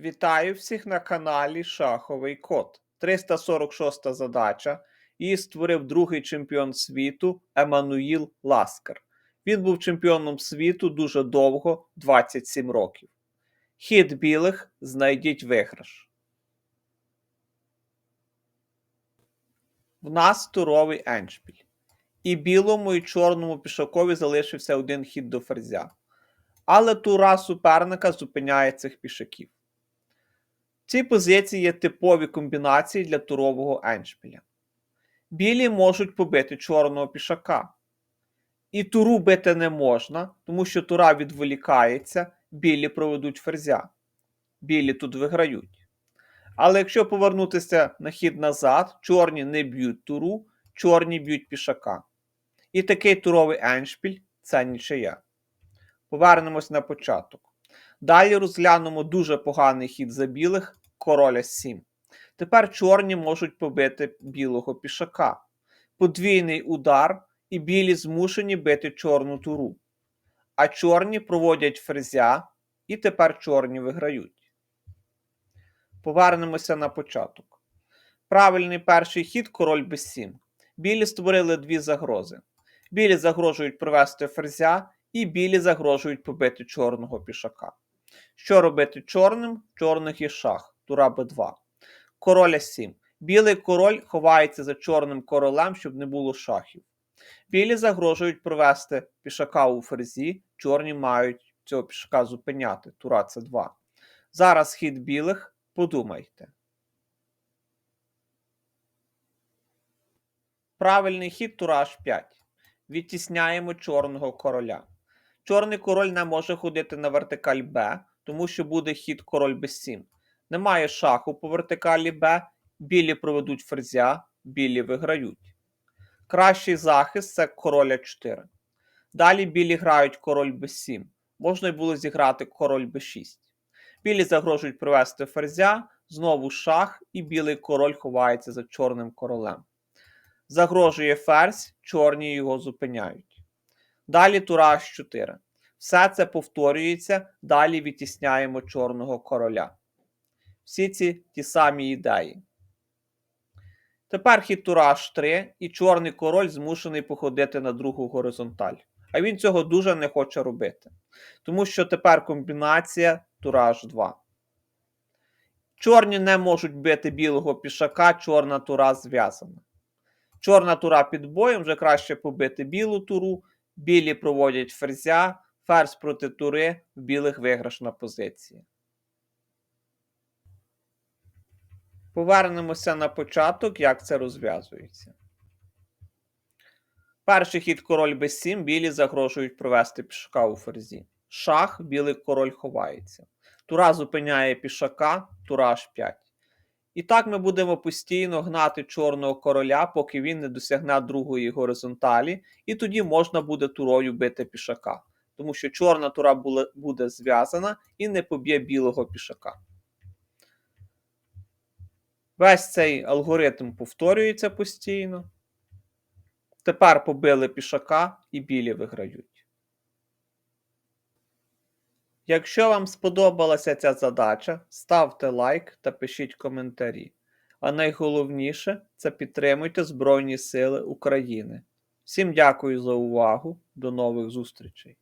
Вітаю всіх на каналі Шаховий Код. 346 задача. Її створив другий чемпіон світу Еммануїл Ласкер. Він був чемпіоном світу дуже довго 27 років. Хід білих знайдіть виграш. В нас туровий еншпіль. І білому, і чорному пішакові залишився один хід до ферзя. Але тура суперника зупиняє цих пішаків. Цій позиції є типові комбінації для турового еншпіля. Білі можуть побити чорного пішака. І туру бити не можна, тому що тура відволікається, білі проведуть ферзя. Білі тут виграють. Але якщо повернутися на хід назад, чорні не б'ють туру, чорні б'ють пішака. І такий туровий еншпіль це нічия. Повернемось на початок. Далі розглянемо дуже поганий хід за білих короля 7. Тепер чорні можуть побити білого пішака. Подвійний удар, і білі змушені бити чорну туру. А чорні проводять ферзя, і тепер чорні виграють. Повернемося на початок. Правильний перший хід король b7. Білі створили дві загрози. Білі загрожують провести ферзя, і білі загрожують побити чорного пішака. Що робити чорним? Чорних є шах, тура Б2. Короля 7. Білий король ховається за чорним королем, щоб не було шахів. Білі загрожують провести пішака у ферзі, чорні мають цього пішака зупиняти. Тура С2. Зараз хід білих. Подумайте. Правильний хід тура H5. Відтісняємо чорного короля. Чорний король не може ходити на вертикаль Б, тому що буде хід король Б7. Немає шаху по вертикалі Б, білі проведуть ферзя, білі виграють. Кращий захист це король 4. Далі білі грають король Б7. Можна й було зіграти король Б6. Білі загрожують провести ферзя, знову шах, і білий король ховається за чорним королем. Загрожує ферзь, чорні його зупиняють. Далі тура H4. Все це повторюється, далі відтісняємо чорного короля. Всі ці ті самі ідеї. Тепер хід тура H3, і чорний король змушений походити на другу горизонталь. А він цього дуже не хоче робити. Тому що тепер комбінація тура H2. Чорні не можуть бити білого пішака, чорна тура зв'язана. Чорна тура під боєм вже краще побити білу туру, білі проводять ферзя, ферзь проти тури, в білих виграшна позиція. Повернемося на початок, як це розв'язується. Перший хід король b7, білі загрожують провести пішака у ферзі. Шах, білий король ховається. Тура зупиняє пішака, тура h5. І так ми будемо постійно гнати чорного короля, поки він не досягне другої горизонталі, і тоді можна буде турою бити пішака. Тому що чорна тура буде зв'язана і не поб'є білого пішака. Весь цей алгоритм повторюється постійно. Тепер побили пішака і білі виграють. Якщо вам сподобалася ця задача, ставте лайк та пишіть коментарі. А найголовніше це підтримуйте Збройні Сили України. Всім дякую за увагу. До нових зустрічей!